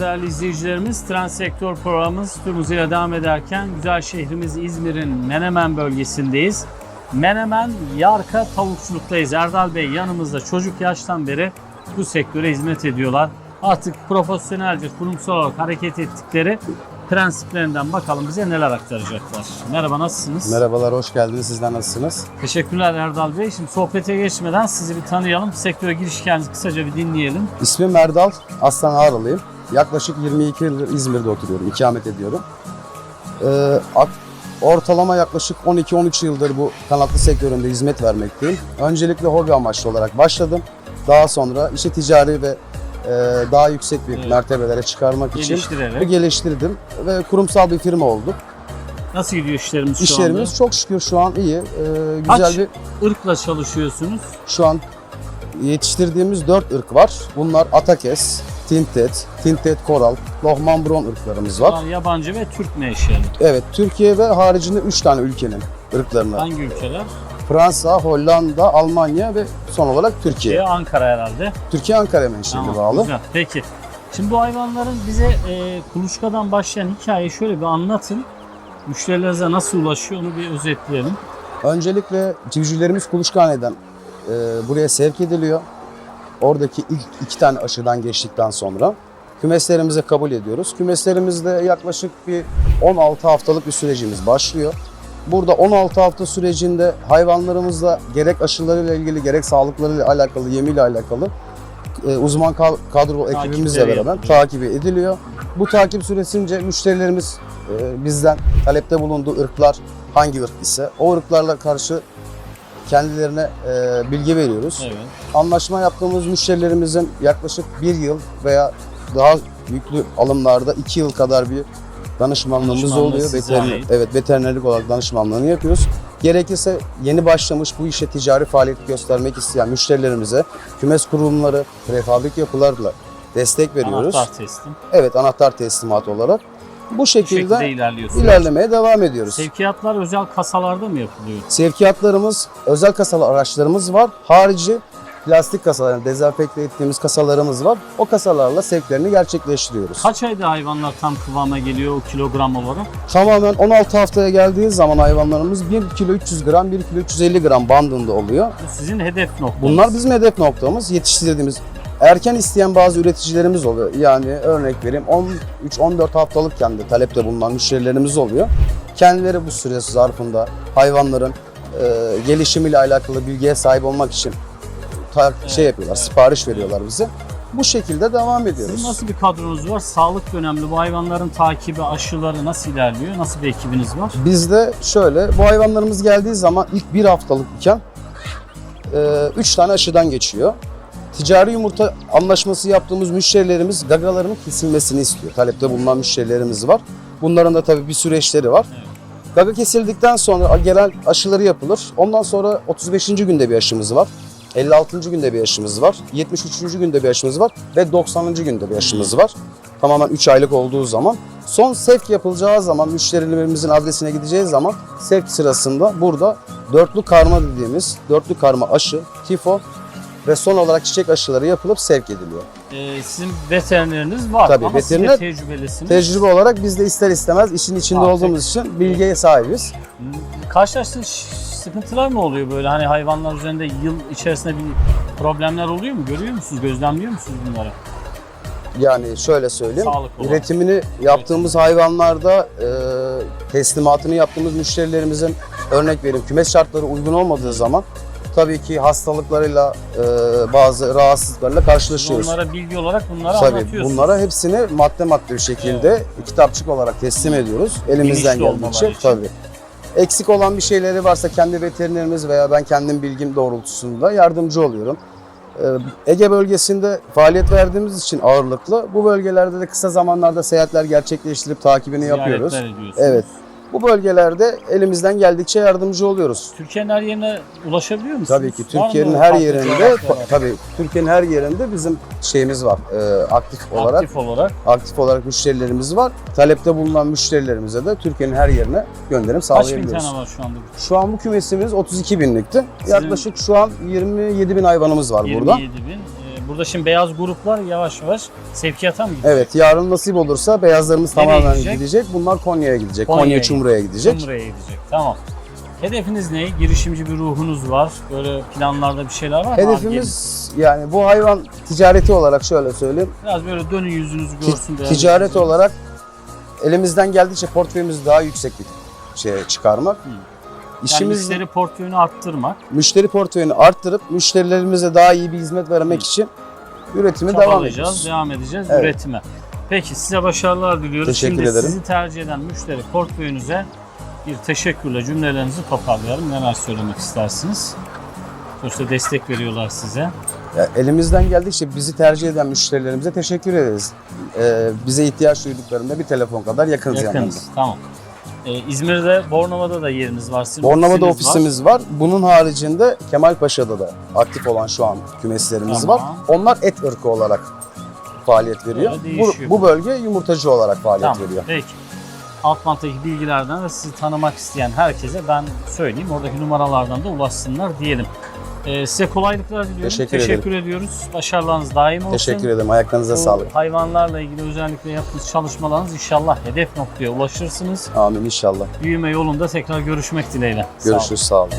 değerli izleyicilerimiz. Trans Sektör programımız ile devam ederken güzel şehrimiz İzmir'in Menemen bölgesindeyiz. Menemen Yarka Tavukçuluk'tayız. Erdal Bey yanımızda çocuk yaştan beri bu sektöre hizmet ediyorlar. Artık profesyonelce kurumsal olarak hareket ettikleri prensiplerinden bakalım bize neler aktaracaklar. Merhaba nasılsınız? Merhabalar, hoş geldiniz. Sizler nasılsınız? Teşekkürler Erdal Bey. Şimdi sohbete geçmeden sizi bir tanıyalım. Sektöre giriş hikayenizi kısaca bir dinleyelim. İsmim Erdal, Aslan Ağrılıyım. Yaklaşık 22 yıldır İzmir'de oturuyorum, ikamet ediyorum. Ee, ortalama yaklaşık 12-13 yıldır bu kanatlı sektöründe hizmet vermekteyim. Öncelikle hobi amaçlı olarak başladım. Daha sonra işi ticari ve e, daha yüksek bir Evet. mertebelere çıkarmak için Geliştirerek. geliştirdim ve kurumsal bir firma olduk. Nasıl gidiyor işlerimiz şu İşlerimiz çok şükür şu an iyi. Ee, güzel Kaç? bir? Irkla çalışıyorsunuz. Şu an yetiştirdiğimiz 4 ırk var. Bunlar Atakes, Tintet, Tintet Koral, Lohman Bron ırklarımız var. Yabancı ve Türk menşeli. Evet, Türkiye ve haricinde 3 tane ülkenin ırklarını. Hangi ülkeler? Fransa, Hollanda, Almanya ve son olarak Türkiye. Türkiye, Ankara herhalde. Türkiye Ankara menşeli Tamam, bağlı. Güzel. Peki. Şimdi bu hayvanların bize e, kuluçkadan başlayan hikayeyi şöyle bir anlatın. Müşterilerinize nasıl ulaşıyor onu bir özetleyelim. Öncelikle civcivlerimiz kuluçkaneden e, buraya sevk ediliyor. Oradaki ilk iki tane aşıdan geçtikten sonra kümeslerimize kabul ediyoruz. Kümeslerimizde yaklaşık bir 16 haftalık bir sürecimiz başlıyor. Burada 16 hafta sürecinde hayvanlarımızla gerek aşılarıyla ilgili gerek sağlıklarıyla alakalı, yemiyle alakalı e, uzman ka- kadro ekibimizle beraber takibi ediliyor. Bu takip süresince müşterilerimiz e, bizden talepte bulunduğu ırklar hangi ırk ise o ırklarla karşı kendilerine e, bilgi veriyoruz. Evet. Anlaşma yaptığımız müşterilerimizin yaklaşık bir yıl veya daha yüklü alımlarda iki yıl kadar bir danışmanlığımız Danışmanlığı oluyor. size Veteriner, ait. evet veterinerlik olarak danışmanlığını yapıyoruz. Gerekirse yeni başlamış bu işe ticari faaliyet göstermek isteyen müşterilerimize kümes kurulumları, prefabrik yapılarla destek veriyoruz. Anahtar teslim. Evet anahtar teslimatı olarak. Bu Bu şekilde, şekilde ilerliyorsunuz. ilerlemeye devam ediyoruz. Sevkiyatlar özel kasalarda mı yapılıyor? Sevkiyatlarımız, özel kasalı araçlarımız var. Harici plastik kasalar, yani dezenfekte ettiğimiz kasalarımız var. O kasalarla sevklerini gerçekleştiriyoruz. Kaç ayda hayvanlar tam kıvama geliyor o kilogram olarak? Tamamen 16 haftaya geldiği zaman hayvanlarımız 1 kilo 300 gram, 1 kilo 350 gram bandında oluyor. Bu sizin hedef noktanız. Bunlar bizim hedef noktamız. Yetiştirdiğimiz erken isteyen bazı üreticilerimiz oluyor. Yani örnek vereyim 13-14 haftalıkken de talepte bulunan müşterilerimiz oluyor. Kendileri bu süre zarfında hayvanların e, gelişimiyle alakalı bilgiye sahip olmak için ta- şey yapıyorlar, sipariş veriyorlar bize. Bu şekilde devam ediyoruz. Sizin nasıl bir kadronuz var? Sağlık önemli. Bu hayvanların takibi, aşıları nasıl ilerliyor? Nasıl bir ekibiniz var? Bizde şöyle, bu hayvanlarımız geldiği zaman ilk bir haftalık iken 3 tane aşıdan geçiyor. Ticari yumurta anlaşması yaptığımız müşterilerimiz gagalarının kesilmesini istiyor. Talepte bulunan müşterilerimiz var. Bunların da tabii bir süreçleri var. Evet. Gaga kesildikten sonra gelen aşıları yapılır. Ondan sonra 35. günde bir aşımız var. 56. günde bir aşımız var. 73. günde bir aşımız var. Ve 90. günde bir aşımız var. Tamamen 3 aylık olduğu zaman. Son sevk yapılacağı zaman müşterilerimizin adresine gideceği zaman sevk sırasında burada dörtlü karma dediğimiz dörtlü karma aşı, tifo ve son olarak çiçek aşıları yapılıp sevk ediliyor. Ee, sizin veterineriniz var Tabii, ama siz de veteriner- tecrübelisiniz. Tecrübe olarak biz de ister istemez işin içinde Artık- olduğumuz için bilgiye sahibiz. Karşılaştığınız sıkıntılar mı oluyor böyle? Hani hayvanlar üzerinde yıl içerisinde bir problemler oluyor mu? Görüyor musunuz? Gözlemliyor musunuz bunları? Yani şöyle söyleyeyim, Sağlık olarak. üretimini yaptığımız hayvanlarda e, teslimatını yaptığımız müşterilerimizin örnek vereyim kümes şartları uygun olmadığı zaman tabii ki hastalıklarıyla e, bazı rahatsızlıklarla karşılaşıyoruz. onlara bilgi olarak bunları Tabii anlatıyorsunuz. bunlara hepsini madde madde bir şekilde kitapçık olarak teslim ediyoruz. Elimizden geldikçe tabii. Eksik olan bir şeyleri varsa kendi veterinerimiz veya ben kendim bilgim doğrultusunda yardımcı oluyorum. Ee, Ege bölgesinde faaliyet verdiğimiz için ağırlıklı bu bölgelerde de kısa zamanlarda seyahatler gerçekleştirip takibini yapıyoruz. Ziyaretler ediyorsunuz. Evet. Bu bölgelerde elimizden geldikçe yardımcı oluyoruz. Türkiye'nin her yerine ulaşabiliyor musunuz? Tabii ki Var Türkiye'nin her yerinde tabii Türkiye'nin her yerinde bizim şeyimiz var. e, aktif olarak aktif olarak. aktif olarak müşterilerimiz var. Talepte bulunan müşterilerimize de Türkiye'nin her yerine gönderim Kaç bin sağlayabiliyoruz. tane var şu anda? Şu an bu kümesimiz 32 binlikti. Yaklaşık şu an 27 bin hayvanımız var 27 burada. bin. Burada şimdi beyaz gruplar yavaş yavaş sevkiyata mı gidiyor? Evet yarın nasip olursa beyazlarımız Nereye tamamen gidecek? gidecek. Bunlar Konya'ya gidecek. Konya'ya Konya gidecek. Çumra'ya gidecek. Cumhuriyet'e gidecek. Tamam. Hedefiniz ne? Girişimci bir ruhunuz var. Böyle planlarda bir şeyler var mı? Hedefimiz yani bu hayvan ticareti olarak şöyle söyleyeyim. Abi, biraz böyle dönün yüzünüzü Ti- görsün. değerli ticaret izleyiciler. olarak elimizden geldiğince portföyümüzü daha yüksek bir şeye çıkarmak. Yani İşimiz müşteri portföyünü arttırmak. müşteri portföyünü arttırıp müşterilerimize daha iyi bir hizmet vermek için üretimi devam ediyoruz. devam edeceğiz Evet. üretime. Peki size başarılar diliyoruz. Teşekkür Şimdi ederim. sizi tercih eden müşteri portföyünüze bir teşekkürle cümlelerinizi toparlayalım. Neler söylemek istersiniz? Sonuçta destek veriyorlar size. Ya elimizden geldikçe bizi tercih eden müşterilerimize teşekkür ederiz. Ee, bize ihtiyaç duyduklarında bir telefon kadar yakınız. Yakınız. Tamam. Ee, İzmir'de, Bornova'da da yeriniz var. Sizin Bornova'da ofisiniz var. ofisimiz var. Bunun haricinde Kemalpaşa'da da aktif olan şu an kümeslerimiz Tamam. var. Onlar et ırkı olarak faaliyet veriyor. Bu, bu bölge yumurtacı olarak faaliyet Tamam, veriyor. peki. Altman'daki bilgilerden ve sizi tanımak isteyen herkese ben söyleyeyim. Oradaki numaralardan da ulaşsınlar diyelim. Ee, size kolaylıklar diliyorum. Teşekkür ediyoruz. Başarılarınız daim olsun. Teşekkür ederim. Ayaklarınıza Bu sağlık. Hayvanlarla ilgili özellikle yaptığınız çalışmalarınız inşallah hedef noktaya ulaşırsınız. Amin inşallah. Büyüme yolunda tekrar görüşmek dileğiyle. Sağ olun. Görüşürüz. Sağ olun.